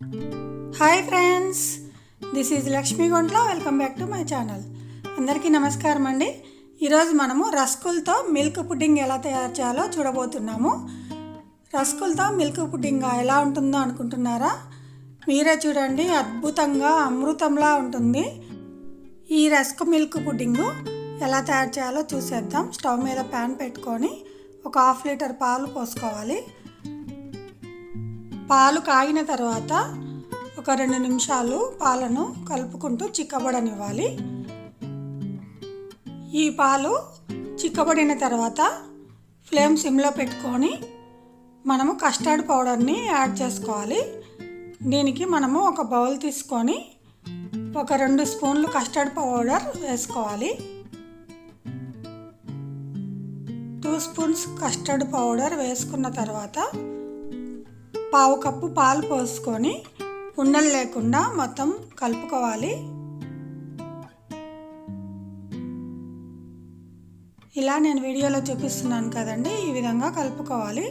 Hi friends this is Lakshmi Guntla welcome back to my channel అందరికీ నమస్కారం అండి. ఈరోజు మనము రస్కులతో మిల్క్ పుడ్డింగ్ ఎలా తయారు చేయాలో చూడబోతున్నాము. రస్కులతో మిల్క్ పుడ్డింగ్ ఎలా ఉంటుందో అనుకుంటున్నారా? మీరే చూడండి అద్భుతంగా అమృతంలా ఉంటుంది. ఈ రస్క్ మిల్క్ పుడ్డింగు ఎలా తయారు చేయాలో చూసేద్దాం. స్టవ్ మీద ప్యాన్ పెట్టుకొని ఒక హాఫ్ లీటర్ పాలు పోసుకోవాలి. పాలు కాగిన తర్వాత ఒక రెండు నిమిషాలు పాలను కలుపుకుంటూ చిక్కబడనివ్వాలి. ఈ పాలు చిక్కబడిన తర్వాత ఫ్లేమ్ సిమ్లో పెట్టుకొని మనము కస్టర్డ్ పౌడర్ని యాడ్ చేసుకోవాలి. దీనికి మనము ఒక బౌల్ తీసుకొని ఒక రెండు స్పూన్లు కస్టర్డ్ పౌడర్ వేసుకోవాలి. టూ స్పూన్స్ కస్టర్డ్ పౌడర్ వేసుకున్న తర్వాత పావు కప్పు పాలు పోసుకొని ఉండలు లేకుండా మొత్తం కలుపుకోవాలి. ఇలా నేను వీడియోలో చూపిస్తున్నాను కదండి ఈ విధంగా కలుపుకోవాలి.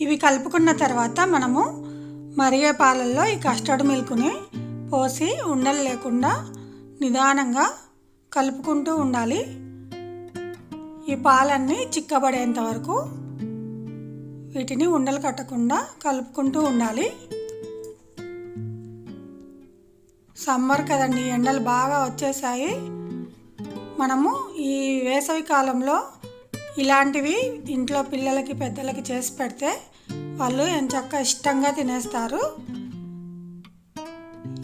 ఇవి కలుపుకున్న తర్వాత మనము మరిగే పాలల్లో ఈ కస్టర్డ్ మిల్క్ని పోసి ఉండలు లేకుండా నిదానంగా కలుపుకుంటూ ఉండాలి. ఈ పాలన్నీ చిక్కబడేంత వరకు వీటిని ఉండలు కట్టకుండా కలుపుకుంటూ ఉండాలి. సమ్మర్ కదండి ఎండలు బాగా వచ్చేసాయి. మనము ఈ వేసవి కాలంలో ఇలాంటివి ఇంట్లో పిల్లలకి పెద్దలకి చేసి పెడితే వాళ్ళు ఎంచక్క ఇష్టంగా తినేస్తారు.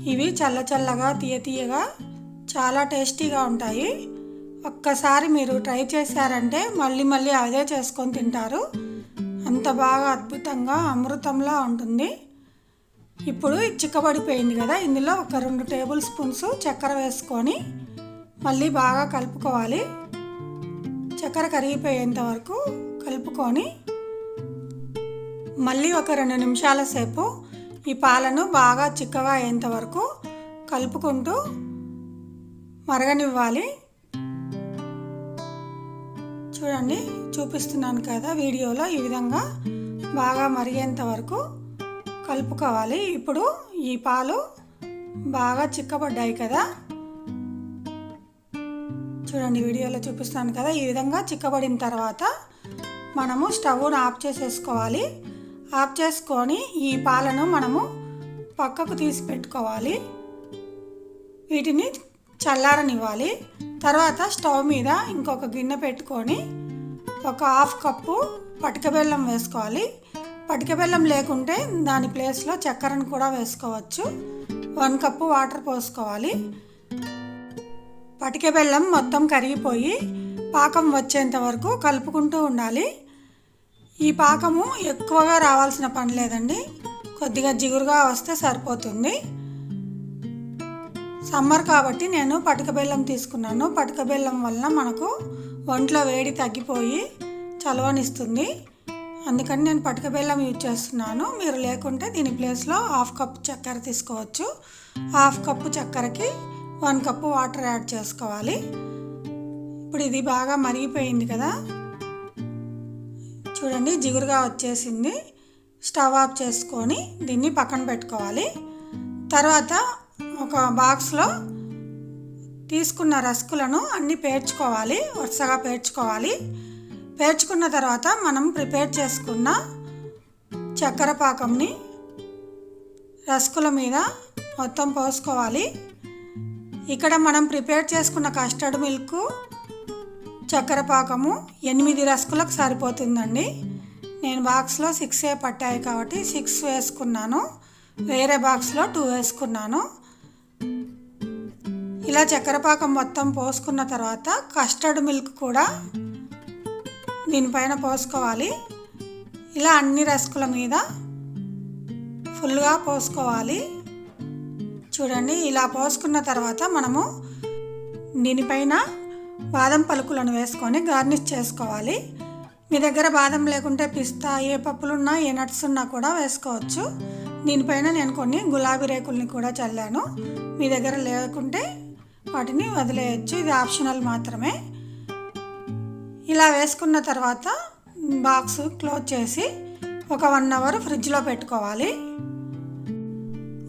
ఇవి చల్ల చల్లగా తీయ తీయగా చాలా టేస్టీగా ఉంటాయి. ఒక్కసారి మీరు ట్రై చేశారంటే మళ్ళీ మళ్ళీ అదే చేసుకొని తింటారు. అంత బాగా అద్భుతంగా అమృతంలా ఉంటుంది. ఇప్పుడు చిక్కబడిపోయింది కదా ఇందులో ఒక రెండు టేబుల్ స్పూన్స్ చక్కెర వేసుకొని మళ్ళీ బాగా కలుపుకోవాలి. చక్కెర కరిగిపోయేంత వరకు కలుపుకొని మళ్ళీ ఒక రెండు నిమిషాల సేపు ఈ పాలను బాగా చిక్కగా అయ్యేంత వరకు కలుపుకుంటూ మరగనివ్వాలి. చూడండి చూపిస్తున్నాను కదా వీడియోలో. ఈ విధంగా బాగా మరిగేంత వరకు కలుపుకోవాలి. ఇప్పుడు ఈ పాలు బాగా చిక్కబడ్డాయి కదా. చూడండి వీడియోలో చూపిస్తాను కదా. ఈ విధంగా చిక్కబడిన తర్వాత మనము స్టవ్ను ఆఫ్ చేసేసుకోవాలి. ఆఫ్ చేసుకొని ఈ పాలను మనము పక్కకు తీసి పెట్టుకోవాలి. వీటిని చల్లారనివ్వాలి. తర్వాత స్టవ్ మీద ఇంకొక గిన్నె పెట్టుకొని ఒక హాఫ్ కప్పు పటికబెల్లం వేసుకోవాలి. పటిక బెల్లం లేకుంటే దాని ప్లేస్లో చక్కెరను కూడా వేసుకోవచ్చు. వన్ కప్పు వాటర్ పోసుకోవాలి. పటిక బెల్లం మొత్తం కరిగిపోయి పాకం వచ్చేంత వరకు కలుపుకుంటూ ఉండాలి. ఈ పాకము ఎక్కువగా రావాల్సిన పని లేదండి. కొద్దిగా జిగురుగా వస్తే సరిపోతుంది. సమ్మర్ కాబట్టి నేను పటక బెల్లం తీసుకున్నాను. పటక బెల్లం వలన మనకు ఒంట్లో వేడి తగ్గిపోయి చలవనిస్తుంది. అందుకని నేను పటక బెల్లం యూజ్ చేస్తున్నాను. మీరు లేకుంటే దీని ప్లేస్లో హాఫ్ కప్ చక్కెర తీసుకోవచ్చు. హాఫ్ కప్పు చక్కెరకి వన్ కప్పు వాటర్ యాడ్ చేసుకోవాలి. ఇప్పుడు ఇది బాగా మరిగిపోయింది కదా. చూడండి జిగురుగా వచ్చేసింది. స్టవ్ ఆఫ్ చేసుకొని దీన్ని పక్కన పెట్టుకోవాలి. తర్వాత ఒక బాక్స్లో తీసుకున్న రస్కులను అన్నీ పేర్చుకోవాలి వరుసగా పేర్చుకోవాలి. పేర్చుకున్న తర్వాత మనం ప్రిపేర్ చేసుకున్న చక్కెర పాకంని రస్కుల మీద మొత్తం పోసుకోవాలి. ఇక్కడ మనం ప్రిపేర్ చేసుకున్న కస్టర్డ్ మిల్క్ చక్కెర పాకము ఎనిమిది రస్కులకు సరిపోతుందండి. నేను బాక్స్లో సిక్స్ ఏ పట్టాయి కాబట్టి సిక్స్ వేసుకున్నాను. వేరే బాక్స్లో టూ వేసుకున్నాను. ఇలా చక్కెర పాకం మొత్తం పోసుకున్న తర్వాత కస్టర్డ్ మిల్క్ కూడా దీనిపైన పోసుకోవాలి. ఇలా అన్ని రస్కుల మీద ఫుల్గా పోసుకోవాలి. చూడండి ఇలా పోసుకున్న తర్వాత మనము దీనిపైన బాదం పలుకులను వేసుకొని గార్నిష్ చేసుకోవాలి. మీ దగ్గర బాదం లేకుంటే పిస్తా ఏ పప్పులున్నా ఏ నట్స్ ఉన్నా కూడా వేసుకోవచ్చు. దీనిపైన నేను కొన్ని గులాబీ రేకుల్ని కూడా చల్లాను. మీ దగ్గర లేకుంటే వాటిని వదిలేయచ్చు. ఇది ఆప్షనల్ మాత్రమే. ఇలా వేసుకున్న తర్వాత బాక్స్ క్లోజ్ చేసి ఒక వన్ అవర్ ఫ్రిడ్జ్లో పెట్టుకోవాలి.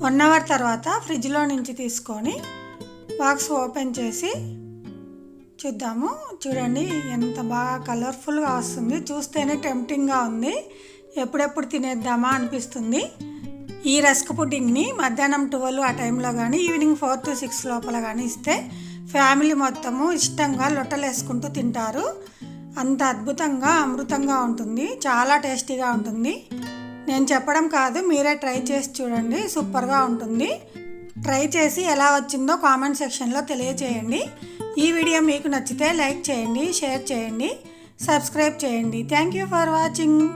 వన్ అవర్ తర్వాత ఫ్రిడ్జ్లో నుంచి తీసుకొని బాక్స్ ఓపెన్ చేసి చూద్దాము. చూడండి ఎంత బాగా కలర్ఫుల్గా వస్తుంది. చూస్తేనే టెంప్టింగ్గా ఉంది. ఎప్పుడెప్పుడు తినేద్దామా అనిపిస్తుంది. ఈ రస్క్ పుడ్డింగ్ని మధ్యాహ్నం ట్వెల్వ్ ఆ టైంలో కానీ ఈవినింగ్ ఫోర్ టు సిక్స్ లోపల కానీ ఇస్తే ఫ్యామిలీ మొత్తము ఇష్టంగా లొట్టలేసుకుంటూ తింటారు. అంత అద్భుతంగా అమృతంగా ఉంటుంది. చాలా టేస్టీగా ఉంటుంది. నేను చెప్పడం కాదు మీరే ట్రై చేసి చూడండి. సూపర్గా ఉంటుంది. ట్రై చేసి ఎలా వచ్చిందో కామెంట్ సెక్షన్లో తెలియచేయండి. ఈ వీడియో మీకు నచ్చితే లైక్ చేయండి షేర్ చేయండి సబ్స్క్రైబ్ చేయండి. Thank you for watching.